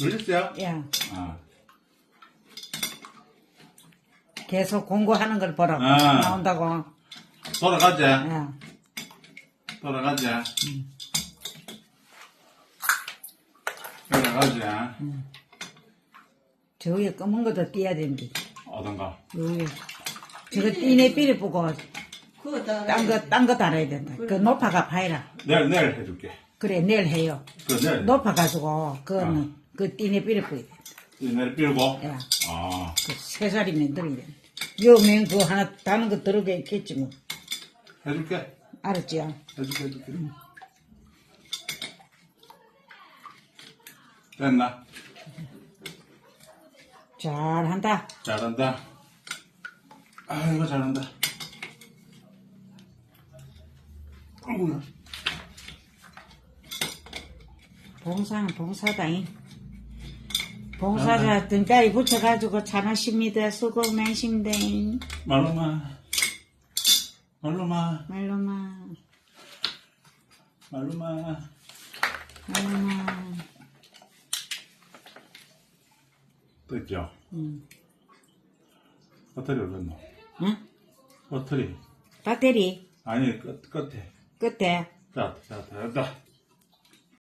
물렸어요? 야, 아. 계속 공부하는 걸 보라고 아. 나온다고. 돌아가자. 야, 돌아가자. 돌아가자. 저 위에 검은 것도 띄어야 된디. 어떤가? 여기 저거 띠네 삐리 보고 그거 다 딴거딴거 달아야 된다. 그 높아가 파이라. 내일, 내일 해줄게. 그래 내일 해요. 그 내일. 높아가지고 그거는 그 띠네 뿌야 돼. 내일 빌고. 야, 아. 그세 살이면 들어야 돼. 요맨 그 하나 다른 거 들어가 있겠지 뭐. 해줄게. 알았지요? 해줄게, 해줄게. 됐나? 잘한다. 잘한다. 아이고, 잘한다. 어구야. 봉사는 봉사다잉. 봉사자 등까지 붙여가지고 잘하십니다. 수고 많으십니다잉. 말로마. 말로마. 말로마, 말로마. 말로마. 됐죠? 응. 배터리 어딨노? 응? 배터리. 배터리 아니, 끝, 끝에. 끝에 자, 자, 됐다.